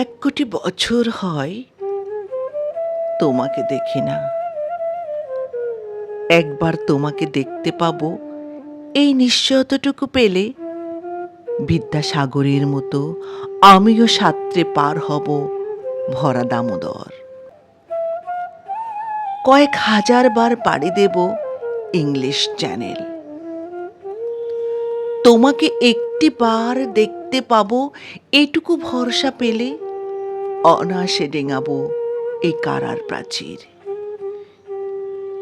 এক কোটি বছর হয় তোমাকে দেখি না। একবার তোমাকে দেখতে পাবো, এই নিশ্চয়তটুকু পেলে বিদ্যাসাগরের মতো আমিও সাত্রে পার হব ভরা দামোদর। কয়েক হাজার বার পাড়ি দেব ইংলিশ চ্যানেল। তোমাকে একটি বার দেখতে পাবো, এটুকু ভরসা পেলে অনায়াসে ডেঙাবো এই কারার প্রাচীর।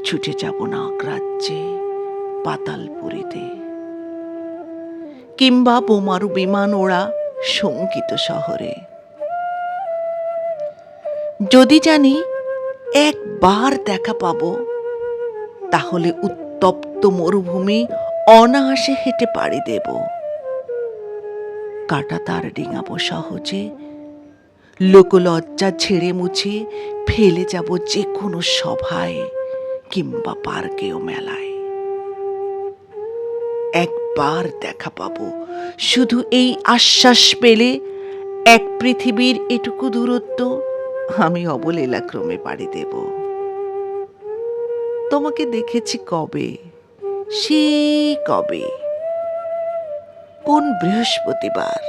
ছুটে যাব না রাজ্যে পাতালপুরীতে কিংবা বোমারু বিমান ওড়া শঙ্কিত শহরে। যদি জানি একবার দেখা পাবো, তাহলে উত্তপ্ত মরুভূমি অনায়াসে হেঁটে পাড়ি দেব। কাটা তার ডিঙাবো সহজে, লোকলজ্জা ছেড়ে মুছে ফেলে যাব যে কোনো সভায় কিংবা পার্কে ও মেলায়। একবার দেখা পাব, শুধু এই আশ্বাস পেলে এক পৃথিবীর এটুকু দূরত্ব আমি অবলীলাক্রমে পাড়ি দেব। তোমাকে দেখেছি কবে? সে কবে? কোন বৃহস্পতিবার?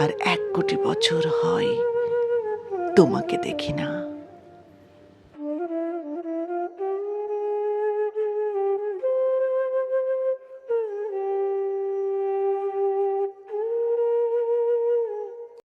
আর এক কোটি বছর হয় তোমাকে দেখি না।